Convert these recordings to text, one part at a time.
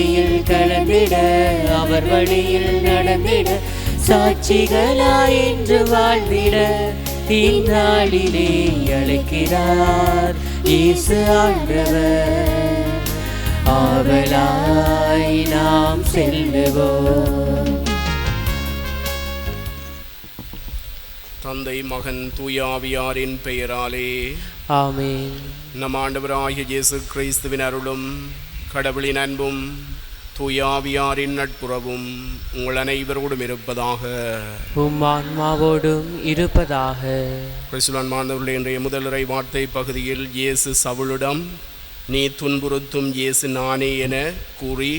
பலியில் கலந்திட அவர் வழியில் நடந்திட சாட்சிகளாய் என்று வாழ்ந்திட இந்நாளிலே அழைக்கிறார் இயேசு ஆண்டவர். ஆவலாய் நாம் செல்லுவோம். தந்தை மகன் தூயாவியாரின் பெயராலே ஆமென். நம் ஆண்டவராகிய இயேசு கிறிஸ்துவின் அருளும் கடவுளின் அன்பும் தூயாவியாரின் நட்புறவும் உங்கள் அனைவரோடும் இருப்பதாக. உம் ஆன்மாவோடும் இருப்பதாக. கிறிஸ்துவன் மாணவர்களே இன்றைய முதலுரை வார்த்தை பகுதியில் இயேசு சவுளிடம் நீ துன்புறுத்தும் இயேசு நானே என கூறி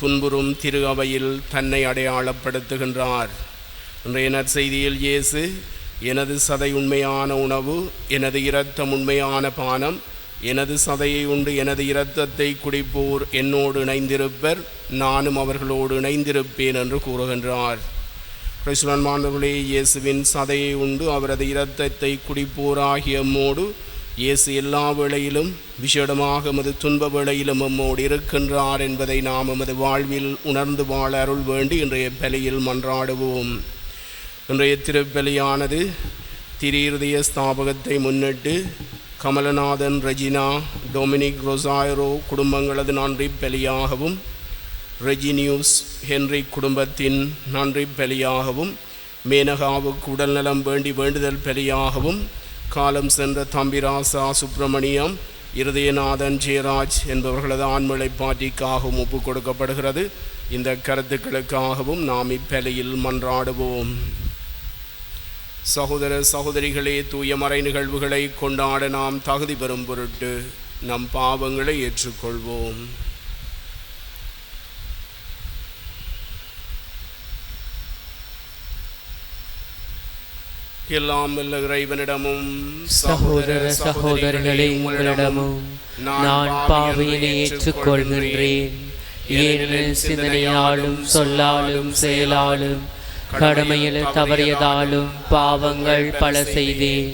துன்புறும் திரு அவையில் தன்னை அடையாளப்படுத்துகின்றார். இன்றைய நற்செய்தியில் இயேசு எனது சதை உண்மையான உணவு எனது இரத்தம் உண்மையான பானம் எனது சதையை உண்டு எனது இரத்தத்தை குடிப்போர் என்னோடு இணைந்திருப்பர் நானும் அவர்களோடு இணைந்திருப்பேன் என்று கூறுகின்றார். கிருஷ்ணன் மாணவர்களே இயேசுவின் சதையை உண்டு அவரது இரத்தத்தை குடிப்போராகிய எம்மோடு இயேசு எல்லா வேளையிலும் விசேடமாக எமது துன்ப வேளையிலும் எம்மோடு இருக்கின்றார் என்பதை நாம் எமது வாழ்வில் உணர்ந்து வாழ அருள் வேண்டி இன்றைய பலியில் மன்றாடுவோம். இன்றைய திருப்பலியானது திரீருதய ஸ்தாபகத்தை முன்னிட்டு கமலநாதன் ரெஜினா டொமினிக் ரொசாயரோ குடும்பங்களது நன்றி பலியாகவும் ரெஜினியூஸ் ஹென்றி குடும்பத்தின் நன்றி பலியாகவும் மேனகாவுக்கு உடல்நலம் வேண்டி வேண்டுதல் பலியாகவும் காலம் சென்ற தம்பிராசா சுப்பிரமணியம் இருதயநாதன் ஜெயராஜ் என்பவர்களது ஆண்மலை பாட்டிக்காகவும் ஒப்புக் கொடுக்கப்படுகிறது. இந்த கருத்துக்களுக்காகவும் நாம் இப்பலையில் மன்றாடுவோம். சகோதர சகோதரிகளே தூய மறை நிகழ்வுகளை கொண்டாட நாம் தகுதி பெறும் பொருட்டு நம் பாவங்களை ஏற்றுக்கொள்வோம். எல்லாம் வல்ல இறைவனிடமும் சகோதர சகோதரிகளே உங்களிடமும் நான் பாவையினை ஏற்றுக்கொள்கின்றேன். ஏனெனில் சிந்தனையாலும் சொல்லாலும் செயலாலும் கடமையில் தவறியதாலும் பாவங்கள் பல செய்தேன்.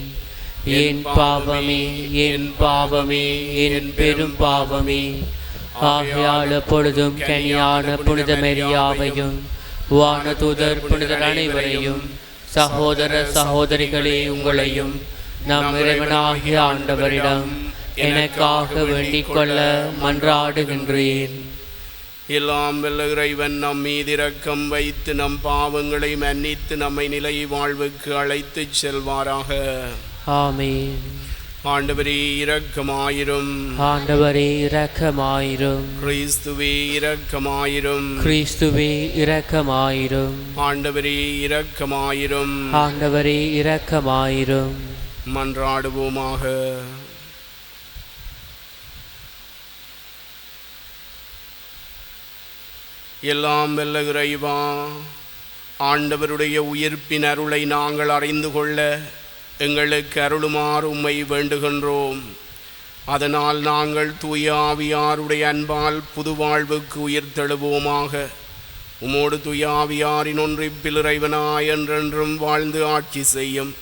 என் பாவமே என் பாவமே என் பெரும் பாவமே. ஆகையால் பொழுதும் கனியான புனித மெரியாவையும் வானதூதர் புனிதர் அனைவரையும் சகோதர சகோதரிகளே உங்களையும் நம் இறைவனாகிய ஆண்டவரிடம் எனக்காக வேண்டிக் கொள்ள மன்றாடுகின்றேன். எல்லாம் வல்ல இறைவன் நம் மீது இரக்கம் வைத்து நம் பாவங்களை மன்னித்து நம்மை நிலை வாழ்வுக்கு அழைத்துச் செல்வாராக. ஆமென். ஆண்டவரே இரக்கமாயிரும். ஆண்டவரே இரக்கமாயிரும். கிறிஸ்துவே இரக்கமாயிரும். கிறிஸ்துவே இரக்கமாயிரும். ஆண்டவரே இரக்கமாயிரும். ஆண்டவரே இரக்கமாயிரும். மன்றாடுவோமாக. எல்லாம் வெல்ல இறைவா ஆண்டவருடைய உயிர்ப்பின் அருளை நாங்கள் அறிந்து கொள்ள எங்களுக்கு அருளுமாறு உம்மை வேண்டுகின்றோம். அதனால் நாங்கள் தூய ஆவியாருடைய அன்பால் புது வாழ்வுக்கு உயிர் தழுவோமாக. உமோடு தூய ஆவியாரின் ஒன்றிப்பில் இறைவனாய் என்றென்றும் வாழ்ந்து ஆட்சி செய்யும்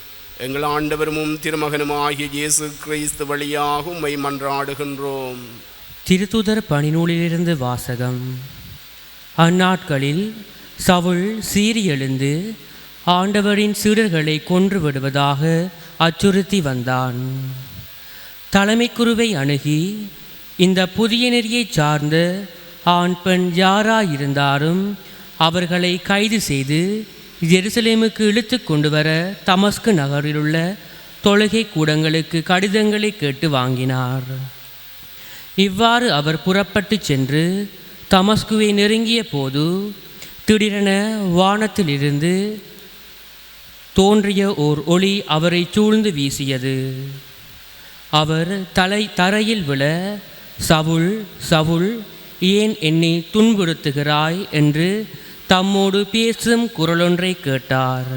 எங்கள் ஆண்டவரும் திருமகனுமாகிய இயேசு கிறிஸ்து வழியாக உம்மை மன்றாடுகின்றோம். திருத்துதர் பணிநூலிலிருந்து வாசகம். அந்நாட்களில் சவுல் சீரியெழுந்து ஆண்டவரின் சீடர்களை கொன்று விடுவதாக அச்சுறுத்தி வந்தான். தலைமை குருவை அணுகி இந்த புதிய நெறியைச் சார்ந்த ஆண் பெண் யாராயிருந்தாலும் அவர்களை கைது செய்து ஜெருசலேமுக்கு இழுத்து கொண்டு வர தமஸ்கு நகரிலுள்ள தொழுகை கூடங்களுக்கு கடிதங்களை கேட்டு வாங்கினார். இவ்வாறு அவர் புறப்பட்டு சென்று தமஸ்குவை நெருங்கிய போது திடீரென வானத்திலிருந்து தோன்றிய ஓர் ஒளி அவரை சூழ்ந்து வீசியது. அவர் தலை தரையில் விழ சவுள் சவுள் ஏன் என்னை துன்புறுத்துகிறாய்? என்று தம்மோடு பேசும் குரலொன்றை கேட்டார்.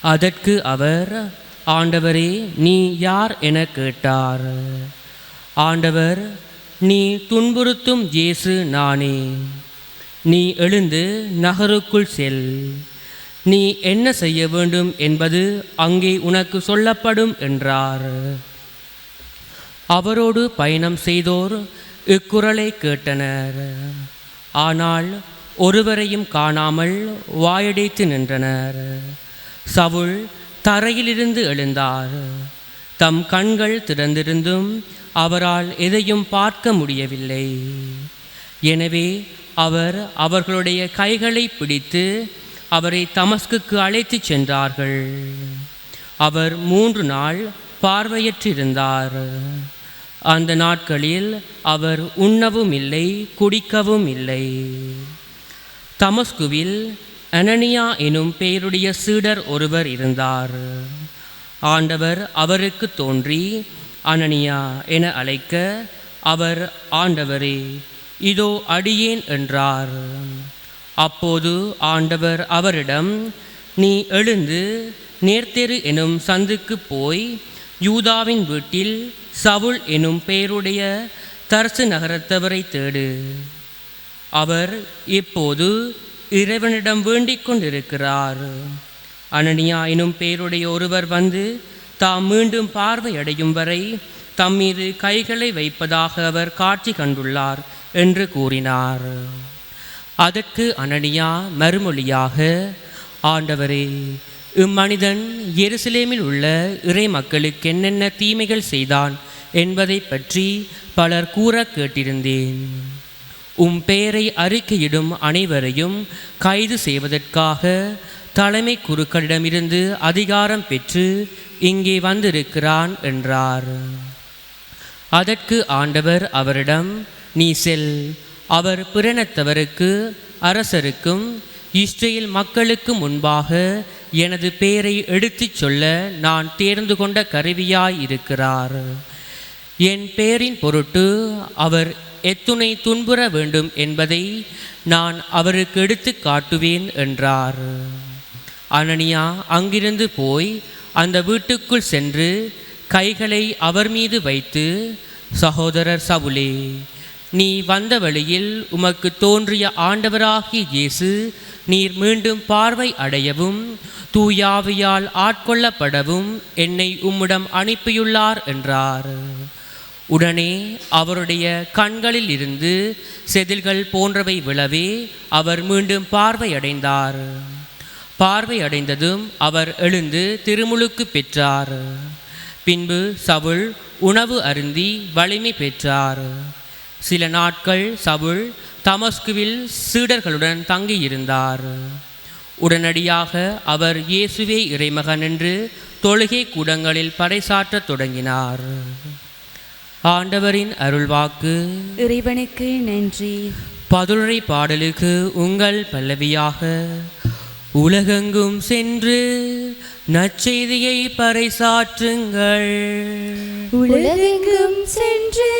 அதற்கு அவர் ஆண்டவரே நீ யார்? என கேட்டார். ஆண்டவர் நீ துன்புறுத்தும் இயேசு நானே. நீ எழுந்து நகருக்குள் செல். நீ என்ன செய்ய வேண்டும் என்பது அங்கே உனக்கு சொல்லப்படும் என்றார். அவரோடு பயணம் செய்தோர் இக்குரலை கேட்டனர். ஆனால் ஒருவரையும் காணாமல் வாயடைத்து நின்றனர். சவுல் தரையிலிருந்து எழுந்தார். தம் கண்கள் திறந்திருந்தும் அவரால் எதையும் பார்க்க முடியவில்லை. எனவே அவர் அவர்களுடைய கைகளை பிடித்து அவரை தமஸ்குக்கு அழைத்துச் சென்றார்கள். அவர் மூன்று நாள் பார்வையற்றிருந்தார். அந்த நாட்களில் அவர் உண்ணவும் இல்லை குடிக்கவும் இல்லை தமஸ்குவில் அனனியா எனும் பெயருடைய சீடர் ஒருவர் இருந்தார். ஆண்டவர் அவருக்கு தோன்றி அனனியா என அழைக்க அவர் ஆண்டவரே இதோ அடியேன் என்றார். அப்போது ஆண்டவர் அவரிடம் நீ எழுந்து நேர்த்தெரு எனும் சந்துக்கு போய் யூதாவின் வீட்டில் சவுல் எனும் பெயருடைய தர்சு நகரத்தவரை தேடு. அவர் இப்போது இறைவனிடம் வேண்டிக் கொண்டிருக்கிறார். அனனியா எனும் பெயருடைய ஒருவர் வந்து தாம் மீண்டும் பார்வையடையும் வரை தம் மீது கைகளை வைப்பதாக அவர் காட்சி கண்டுள்ளார் என்று கூறினார். அதற்கு அனனியா மறுமொழியாக ஆண்டவரே இம்மனிதன் எருசலேமில் உள்ள இறை மக்களுக்கு என்னென்ன தீமைகள் செய்தான் என்பதை பற்றி பலர் கூற கேட்டிருந்தேன். உம் பெயரை அறிக்கையிடும் அனைவரையும் கைது செய்வதற்காக தலைமை குருக்களிடமிருந்து அதிகாரம் பெற்று இங்கே வந்திருக்கிறான் என்றார். அதற்கு ஆண்டவர் அவரிடம் நீ செல். அவர் பிரணத்தவருக்கு அரசருக்கும் இஸ்ரேல் மக்களுக்கு முன்பாக எனது பெயரை எடுத்துச் சொல்ல நான் தேர்ந்து கொண்ட கருவியாய் இருக்கிறார். என் பெயரின் பொருட்டு அவர் எத்துணை துன்புற வேண்டும் என்பதை நான் அவருக்கு எடுத்து காட்டுவேன் என்றார். அனனியா அங்கிருந்து போய் அந்த வீட்டுக்குள் சென்று கைகளை அவர் மீது வைத்து சகோதரர் சவுலே நீ வந்த வழியில் உமக்கு தோன்றிய ஆண்டவராகிய இயேசு நீர் மீண்டும் பார்வை அடையவும் தூயாவியால் ஆட்கொள்ளப்படவும் என்னை உம்மிடம் அனுப்பியுள்ளார் என்றார். உடனே அவருடைய கண்களில் இருந்து செதில்கள் போன்றவை விழவே அவர் மீண்டும் பார்வையடைந்தார். பார்வையடைந்ததும் அவர் எழுந்து திருமுழுக்கு பெற்றார். பின்பு சவுல் உணவு அருந்தி வலிமை பெற்றார். சில நாட்கள் சவுல் தமஸ்குவில் சீடர்களுடன் தங்கியிருந்தார். உடனடியாக அவர் இயேசுவே இறைமகன் என்று தொழுகை கூடங்களில் பறைசாற்றத் தொடங்கினார். ஆண்டவரின் அருள்வாக்கு. இறைவனுக்கு நன்றி. பதுரை பாடலுக்கு உங்கள் பல்லவியாக. உலகெங்கும் சென்று நற்செய்தியை பறைசாற்றுங்கள். உலகெங்கும் சென்று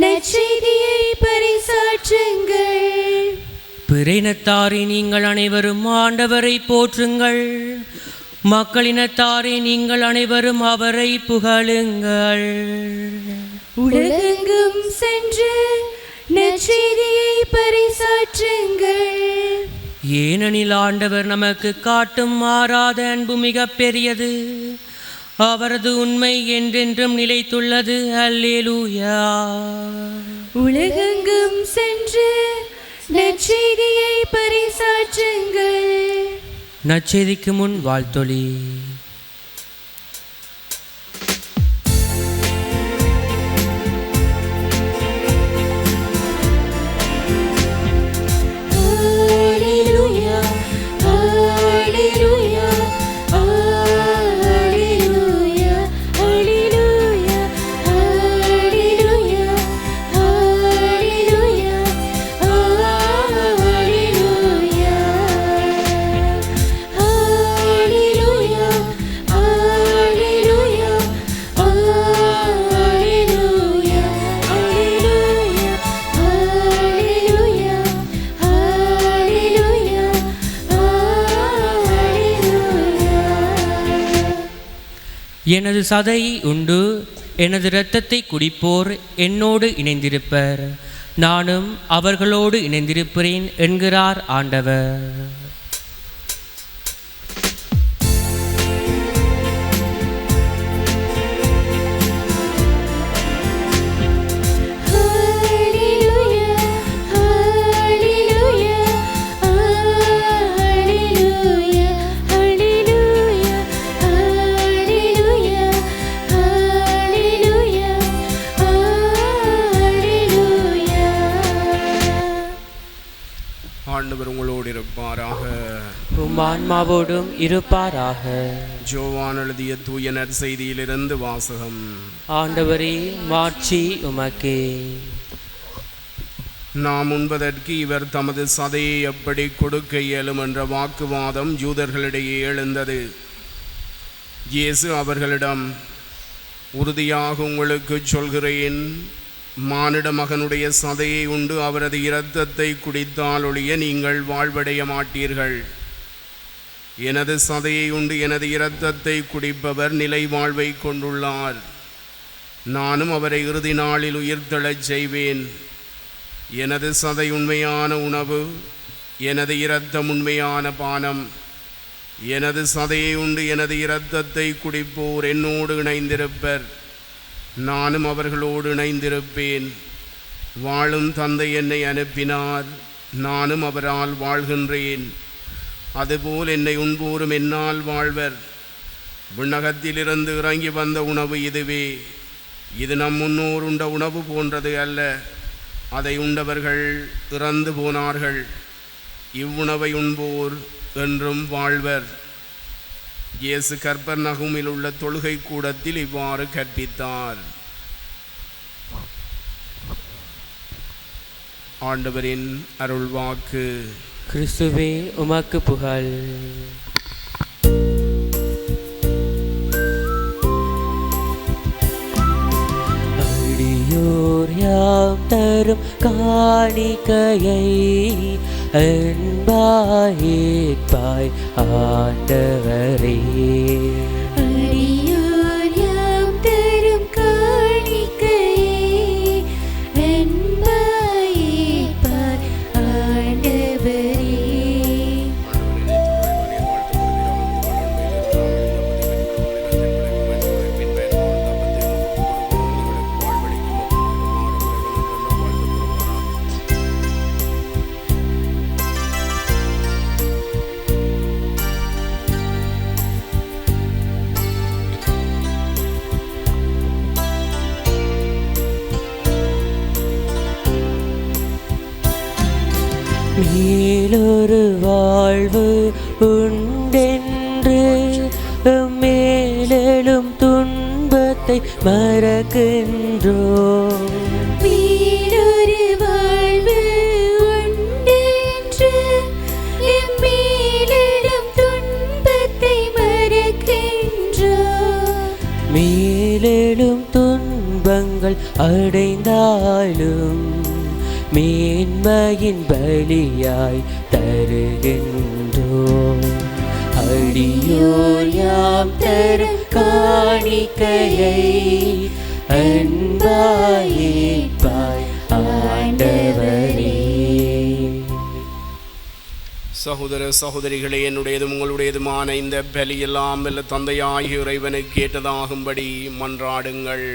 நற்செய்தியை பறைசாற்றுங்கள். பிறைனத்தாரே நீங்கள் அனைவரும் ஆண்டவரை போற்றுங்கள். மக்களினத்தாரே நீங்கள் அனைவரும் அவரை புகழுங்கள். உலகெங்கும் சென்று நற்செய்தியை பறைசாற்றுங்கள். ஏனெனில் ஆண்டவர் நமக்கு காட்டும் மாறாத அன்பு மிக பெரியது. அவரது உண்மை என்றென்றும் நிலைத்துள்ளது. அல்லேலூயா. உலகெங்கும் சென்று நற்செய்தியை பறைசாற்றுங்கள் நற்செய்திக்கு முன் வாழ்த்தொழி எனது சதையை உண்டு எனது இரத்தத்தை குடிப்போர் என்னோடு இணைந்திருப்பர். நானும் அவர்களோடு இணைந்திருப்பேன் என்கிறார் ஆண்டவர். உம் ஆன்மாவோடும் இருப்பாராக. ஜோவான் எழுதிய தூயனர் செய்தியிலிருந்து வாசகம். ஆண்டவரே மாட்சி உமக்கே. நாம் உண்பதற்கு இவர் தமது சதையை எப்படி கொடுக்க இயலும் என்ற வாக்குவாதம் யூதர்களிடையே எழுந்தது. இயேசு அவர்களிடம் உறுதியாக உங்களுக்கு சொல்கிறேன் மானிட மகனுடைய சதையை உண்டு அவரது இரத்தத்தை குடித்தால் ஒழிய நீங்கள் வாழ்வடைய மாட்டீர்கள். எனது சதையை உண்டு எனது இரத்தத்தை குடிப்பவர் நிலை வாழ்வை கொண்டுள்ளார். நானும் அவரை இறுதி நாளில் உயிர்த்தெழச் செய்வேன். எனது சதை உண்மையான உணவு எனது இரத்தம் உண்மையான பானம். எனது சதையை உண்டு எனது இரத்தத்தை குடிப்போர் என்னோடு இணைந்திருப்பர். நானும் அவர்களோடு இணைந்திருப்பேன். வாழும் தந்தை என்னை அனுப்பினார். நானும் அவரால் வாழ்கின்றேன். அதுபோல் என்னை உண்போரும் என்னால் வாழ்வர். விண்ணகத்திலிருந்து இறங்கி வந்த உணவு இதுவே. இது நம் முன்னோர் உண்ட உணவு போன்றது அல்ல. அதை உண்டவர்கள் இறந்து போனார்கள். இவ்வுணவை உண்போர் என்றும் வாழ்வர். இயேசு கற்பர் நகுமில் உள்ள தொழுகை கூடத்தில் இவ்வாறு கற்பித்தார். ஆண்டவரின் அருள்வாக்கு. கிறிஸ்துவே உமாக்கு புகழ். அடியோர் யாம் தரும் காணிக்கையை அன்பாயிப்பாய் ஆண்டவரே. மேலொரு வாழ்வு உண்டென்று எம்மேலிடும் துன்பத்தை மறக்கின்றோம். மேலெழும் துன்பங்கள் அடைந்தாலும் மேன்மையின் பலியாய் தருகின்றோம். அடியோர் யாம் தரும் காணிக்கையை அன்பாயிப்பாய் ஆண்டவர் சகோதர சகோதரிகளே என்னுடையதும் உங்களுடையதுமான இந்த பலியெல்லாம் வல்ல தந்தையாகிய இறைவனுக்கு கேட்டதாகும்படி மன்றாடுங்கள்.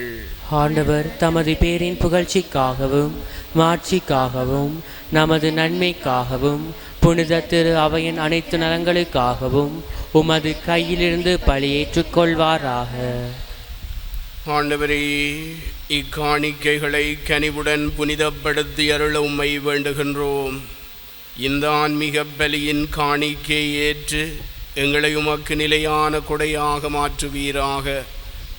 ஆண்டவர் தமது பேரின் புகழ்ச்சிக்காகவும் மாட்சிக்காகவும் நமது நன்மைக்காகவும் புனித திரு அவையின் அனைத்து நலங்களுக்காகவும் உமது கையிலிருந்து பழியேற்றுக் கொள்வாராக ஆண்டவரே இக்காணிக்கைகளை கனிவுடன் புனிதப்படுத்தி அருள உம்மை வேண்டுகின்றோம். இந்த ஆன்மீக பலியின் காணிக்கை ஏற்று எங்களை உமக்கு நிலையான கொடையாக மாற்றுவீராக.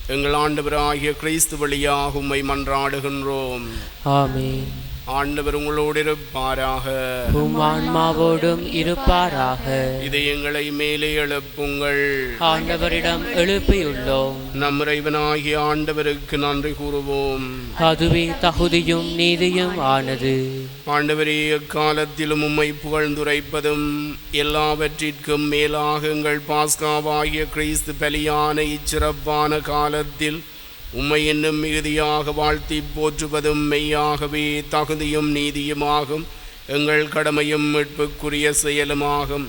எங்கள் ஆண்டவராகிய கிறிஸ்து வழியாக உம்மை மன்றாடுகின்றோம். ஆமென். ஆண்டவர் உங்களோடு இருப்பாராக. ஆன்மாவோடும் இருப்பாராக. இதயங்களை மேலே எழுப்புங்கள். ஆண்டவரிடம் எழுப்பியுள்ளோம். நம் இறைவனாகிய ஆண்டவருக்கு நன்றி கூறுவோம். அதுவே தகுதியும் நீதியும் ஆனது. ஆண்டவரே எக்காலத்திலும் உம்மை புகழ்ந்துரைப்பதும் எல்லாவற்றிற்கும் மேலாக எங்கள் பாஸ்காவாகிய கிறிஸ்து பலியான இச்சிறப்பான காலத்தில் உம்மை என்னும் மிகுதியாக வாழ்த்தி போற்றுவதும் மெய்யாகவே தகுதியும் நீதியுமாகும். எங்கள் கடமையும் மீட்புக்குரிய செயலுமாகும்.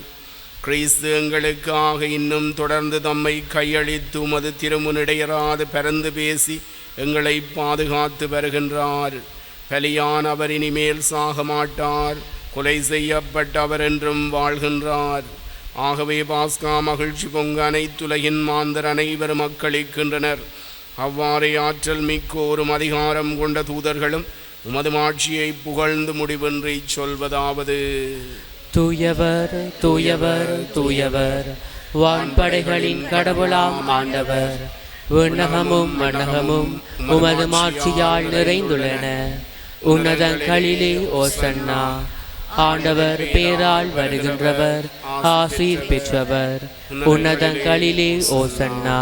கிறிஸ்து எங்களுக்காக இன்னும் தொடர்ந்து தம்மை கையளித்து மது திருமுனிடையராது பரந்து பேசி எங்களை பாதுகாத்து வருகின்றார். பலியான் அவர் இனிமேல் சாக மாட்டார். கொலை செய்யப்பட்ட அவர் என்றும் வாழ்கின்றார். ஆகவே பாஸ்கா மகிழ்ச்சி பொங்க அனைத்துலகின் மாந்தர் அனைவரும் மக்களிக்கின்றனர் அவ்வாறே ஆற்றல் மிக்கோரும் அதிகாரம் கொண்ட தூதர்களும் உமது மாட்சியை புகழ்ந்து முடிவின்றி சொல்வதாவது. தூயவர் தூயவர் தூயவர் வான்படைகளின் கடவுளாம் ஆண்டவர். விண்ணகமும் மண்ணகமும் உமது மாட்சியால் நிறைந்துள்ளன. உன்னதங்களிலே ஓசன்னா ஆண்டவர் பேரால் வருகின்றவர் ஆசீர் பெற்றவர் உன்னதங்களிலே ஓசன்னா.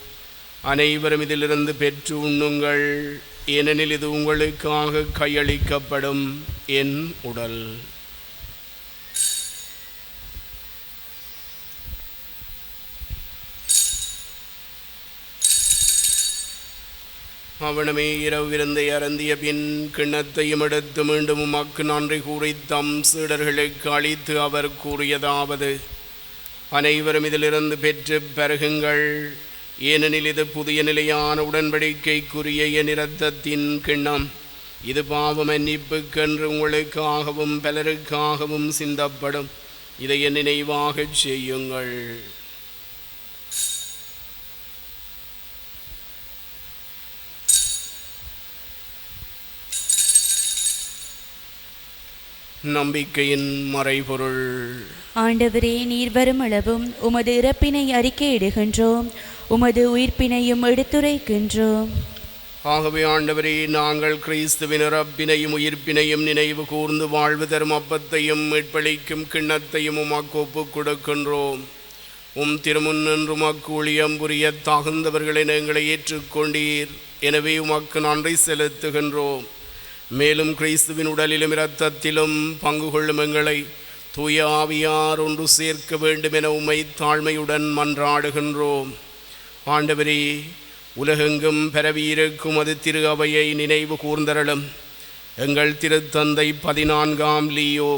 அனைவரும் இதிலிருந்து பெற்று உண்ணுங்கள். ஏனெனில் இது உங்களுக்காக கையளிக்கப்படும் என் உடல். அவனமே இரவு விருந்தை அருந்திய பின் கிண்ணத்தையும் எடுத்து மீண்டும் உமக்கு நன்றி கூறி தம் சீடர்களுக்கு அளித்து அவர் கூறியதாவது அனைவரும் இதிலிருந்து பெற்று பருகுங்கள். ஏனெனில் இது புதிய நிலையான உடன்படிக்கைக்குரிய என் இரத்தத்தின் கிண்ணம். இது பாவ மன்னிப்புக்கென்று உங்களுக்காகவும் பலருக்காகவும் சிந்தப்படும். இதை என் நினைவாகச் செய்யுங்கள். நம்பிக்கையின் மறைபொருள். ஆண்டவரே நீர் வரும் அளவும் உமது இறப்பினை அறிக்கையிடுகின்றோம். உமது உயிர்ப்பினையும் எடுத்துரைக்கின்றோம். ஆகவே ஆண்டவரே நாங்கள் கிறிஸ்துவின் ரப்பினையும் உயிர்ப்பினையும் நினைவு கூர்ந்து வாழ்வு தரும் அப்பத்தையும் மீட்பளிக்கும் கிண்ணத்தையும் உமாக்கு ஒப்புக் கொடுக்கின்றோம். உம் திருமுன் நின்று உமக்கு ஊழியம் புரிய தகுந்தவர்களை எங்களை ஏற்றுக்கொண்டீர். எனவே உமக்கு நன்றி செலுத்துகின்றோம். மேலும் கிறிஸ்துவின் உடலிலும் இரத்தத்திலும் பங்கு கொள்ளும் எங்களை தூய ஆவியார் ஒன்று சேர்க்க வேண்டும் என உம்மை தாழ்மையுடன் மன்றாடுகின்றோம். ஆண்டவரே உலகெங்கும் பரவியிருக்கும் அது திரு அவையை நினைவு கூர்ந்தரலும் எங்கள் திருத்தந்தை பதினான்காம் லியோ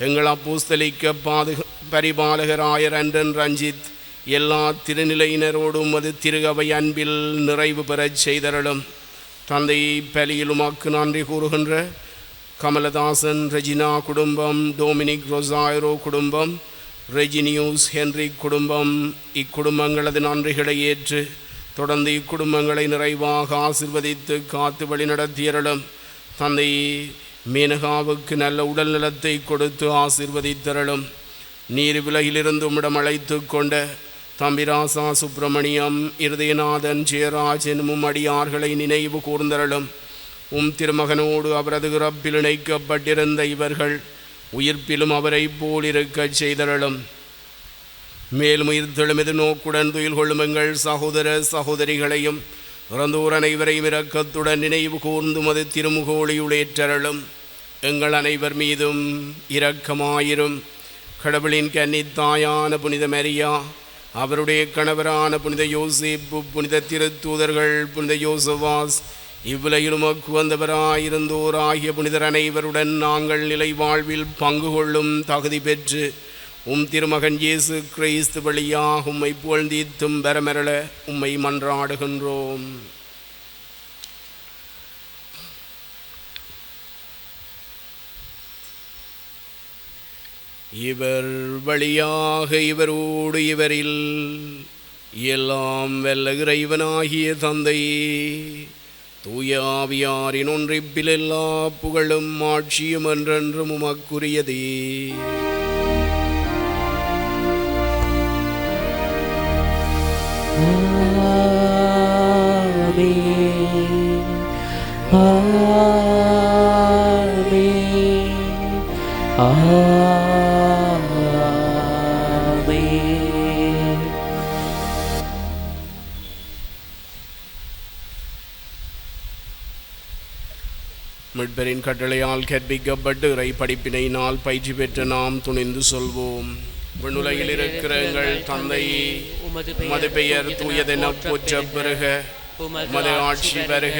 எங்கள் அப்பூஸ்தலிக்க பாதுக பரிபாலகராயர் அன்றன் ரஞ்சித் எல்லா திருநிலையினரோடும் அது திருகவை அன்பில் நிறைவு பெறச் செய்தரலும் தந்தை பலியிலுமாக்கு நன்றி கூறுகின்ற கமலதாசன் ரெஜினா குடும்பம் டொமினிக் ரொசாயரோ குடும்பம் ரெஜினியூஸ் ஹென்றி குடும்பம் இக்குடும்பங்களது நன்றிகளை ஏற்று தொடர்ந்து இக்குடும்பங்களை நிறைவாக ஆசிர்வதித்து காத்து வழி நடத்தியரலும் தந்தை மேனகாவுக்கு நல்ல உடல் நலத்தை கொடுத்து ஆசிர்வதித்தரலும் நீர் விலகிலிருந்து உம்மிடம் அழைத்து கொண்ட தம்பிராசா சுப்பிரமணியம் இருதயநாதன் ஜெயராஜ் என்னும் அடியார்களை நினைவு கூர்ந்தரலும் உம் திருமகனோடு அவரது இறப்பில் இணைக்கப்பட்டிருந்த இவர்கள் உயிர்ப்பிலும் அவரை போல் இருக்கச் செய்தரலும் மேலும் உயிர்த்தெழும் நோக்குடன் துயில் கொள்ளும் எங்கள் சகோதர சகோதரிகளையும் இறந்தோர் அனைவரையும் இரக்கத்துடன் நினைவு கூர்ந்து மது திருமுகோழியுளேற்றரலும் எங்கள் அனைவர் மீதும் இரக்கமாயிரும். கடவுளின் கன்னித்தாயான புனித மரியா அவருடைய கணவரான புனித யோசிப்பு புனித திருத்தூதர்கள் புனித யோசவாஸ் இவ்வுலகிலும் உகந்தவராயிருந்தோர் ஆகிய புனிதர் அனைவருடன் நாங்கள் நிலை வாழ்வில் பங்கு கொள்ளும் தகுதி பெற்று உம் திருமகன் இயேசு கிறிஸ்து வழியாக உம்மை புகழ்ந்தீத்தும் பெறமெரள உம்மை மன்றாடுகின்றோம். இவர் வழியாக இவரோடு இவரில் எல்லாம் வெல்லுகிற இவனாகிய தந்தையே தூயாவியாரின் ஒன்றிப்பில் எல்லா புகழும் ஆட்சியும் என்றென்றும் உமக்குரியதே ஆமென். ஆமென். ஆமென். மிட்பரின் கட்டளையால் கற்பிக்கப்பட்டு இறை படிப்பினையினால் பயிற்சி பெற்ற நாம் துணிந்து சொல்வோம். விண்ணுலகில் இருக்கிற எங்கள் தந்தையே உமது பெயர் தூயதென போற்ற பெருக. உமது ஆட்சி வருக.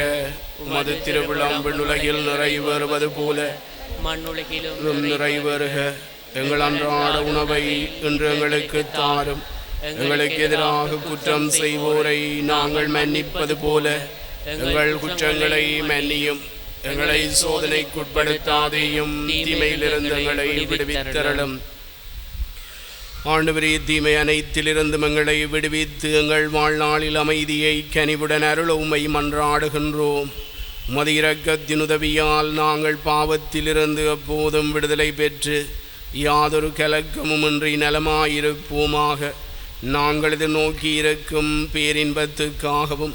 உமது திருவிழாம் விண்ணுலகில் நிறைவேறுவது போல மண்ணுலகிலும் நிறைவேறுக எங்கள் அன்றாட உணவை இன்று எங்களுக்கு தாரும். எங்களுக்கு எதிராக குற்றம் செய்வோரை நாங்கள் மன்னிப்பது போல எங்கள் குற்றங்களை மன்னியும். எங்களை சோதனைக்குட்படுத்தாதேயும். தீமையிலிருந்து எங்களை விடுவித்தரலும் ஆண்டவரே தீமை அனைத்திலிருந்தும் எங்களை விடுவித்து எங்கள் வாழ்நாளில் அமைதியை கனிவுடன் அருள உம்மை மன்றாடுகின்றோம் உமது இரக்கத்தின் உதவியால் நாங்கள் பாவத்திலிருந்து எப்போதும் விடுதலை பெற்று யாதொரு கலக்கமுமின்றி நலமாயிருப்போமாக. நாங்கள் இது நோக்கி இருக்கும் பேரின்பத்துக்காகவும்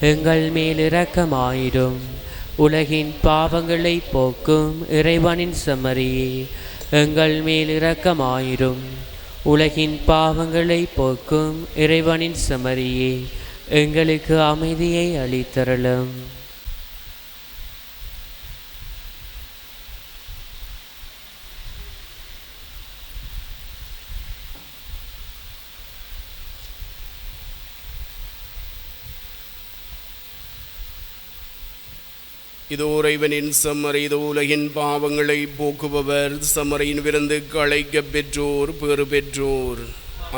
எங்கள் மேல் இரக்கமாயிடும் உலகின் பாவங்களை போக்கும் இறைவனின் சமரியே எங்கள் மேல் இரக்கமாயிரும். உலகின் பாவங்களை போக்கும் இறைவனின் சமரியே எங்களுக்கு அமைதியை அளித்தரலும் இதோ இறைவனின் சம்மரை இதோ உலகின் பாவங்களை போக்குபவர். சம்மரையின் விருந்து களைக்க பெற்றோர் பெறு பெற்றோர்.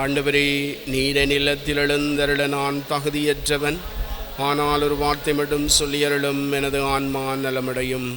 ஆண்டவரே நீர நிலத்தில் எழுந்தருள நான் தகுதியற்றவன். ஆனால் ஒரு வார்த்தை மட்டும் சொல்லியருளும் எனது ஆன்மா நலமடையும்.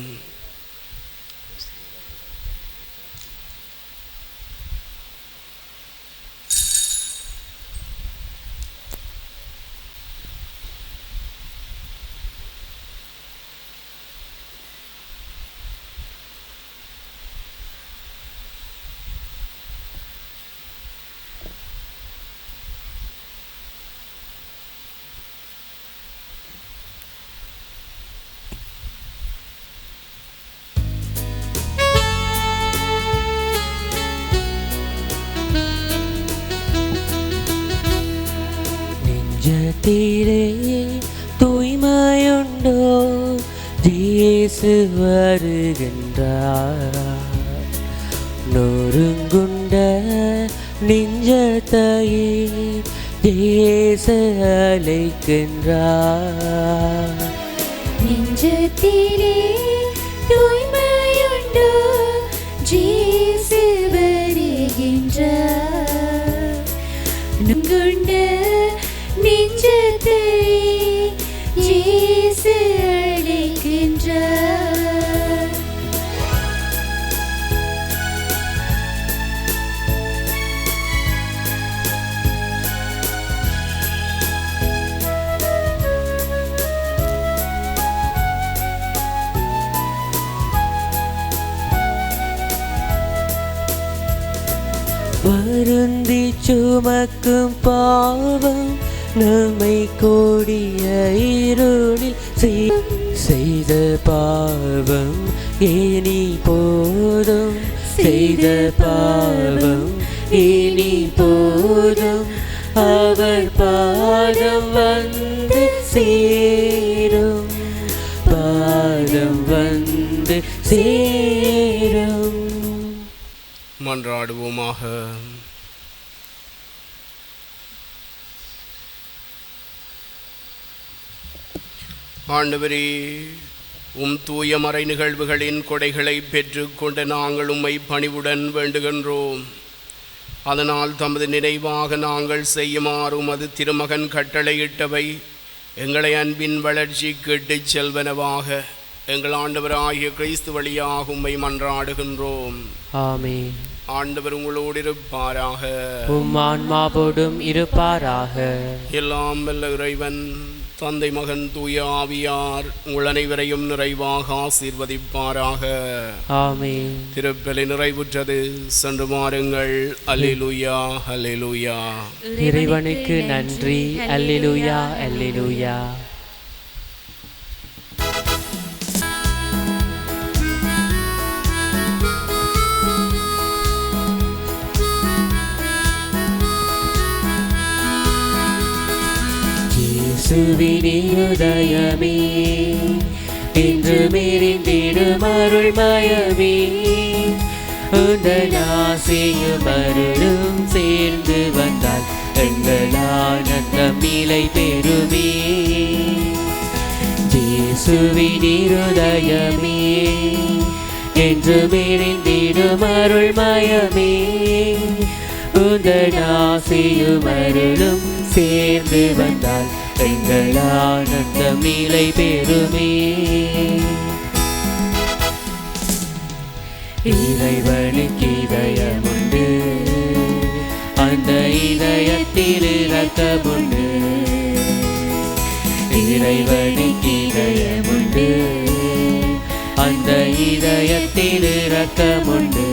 நொறுங்குண்ட நெஞ்சத்தையே ஜேசு அழைக்கின்றார். நெஞ்சத்திலே தூய்மையுண்டோ ஜேசு வருகின்றார் நுங்குண்ட நெஞ்சத்தை ஜீசு வருந்தி சுமக்கும் பாவம் நம்மை கோடிய இருளில் செய்த பாவம் ஏனி போதும். செய்த பாவம் இனி போதும். அவர் பாதம் வந்து சேரும். பாதம் வந்து சேரும். மன்றாடுவோமாக. ஆண்டவரே உம் தூய மறை நிகழ்வுகளின் கொடைகளை பெற்றுக்கொண்ட நாங்கள் உம்மை பணிவுடன் வேண்டுகின்றோம். அதனால் தமது நினைவாக நாங்கள் செய்யுமாறும் அது திருமகன் கட்டளையிட்டவை. எங்களை அன்பின் வளர்ச்சி கேட்டுச் செல்வனவாக எங்கள் ஆண்டவராகிய கிறிஸ்து வழியாக உம்மை மன்றாடுகின்றோம். ஆமென். ஆண்டவர் உங்களோடு இருப்பாராக. உம் ஆன்மாவோடும் இருப்பாராக. எல்லாம் வல்ல இறைவன். தந்தை மகன் தூய ஆவியார் உங்கள் அனைவரையும் நிறைவாக ஆசீர்வதிப்பாராக. ஆமென். திருப்பலி நிறைவுற்றது. சென்று மாறுங்கள் அல்லேலூயா அல்லேலூயா. இறைவனுக்கு நன்றி. அல்லேலூயா அல்லேலூயா. இயேசுவின் இருதயமே இன்று மீறிந்திடும் அருள்மயமே. உந்தன் ஆசையும் அருளும் சேர்ந்து வந்தால் எங்கள் ஆனந்தம் நிலை பெறுமே. இயேசுவின் இருதயமே என்று மீறிந்திடும் அருள்மயமே. உந்தன் ஆசையும் அருளும் சேர்ந்து வந்தால் எங்கள் ஆனந்தம் நிலை பெறுமே. இறைவனுக்கு இதயமுண்டு. அந்த இதயத்தில் இரக்கமுண்டு இறைவனுக்கு இதயமுண்டு. அந்த இதயத்தில் இரக்கமுண்டு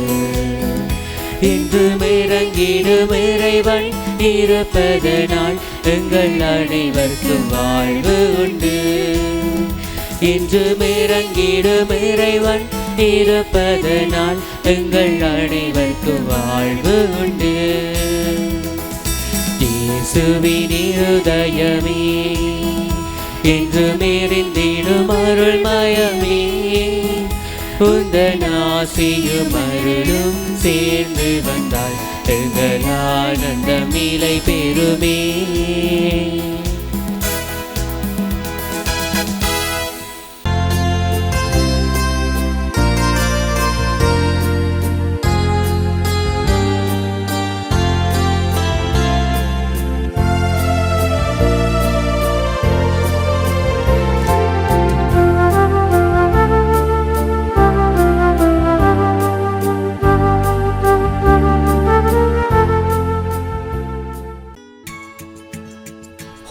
இன்று மிரங்கிடும் இறைவன் இருப்பதனால் எங்கள் அனைவருக்கும் வாழ்வு உண்டு. இன்று இறங்கிடும் இறைவன் இருப்பதனால் எங்கள் அனைவருக்கும் வாழ்வு உண்டு. இயேசுவின் இருதயமே என்று மேறிந்திடும் அருள்மயமே உந்தன் ஆசையும் அருளும் சேர்ந்து வந்தாள் பாட்டுகள் ஆனந்தமிலை பெருமே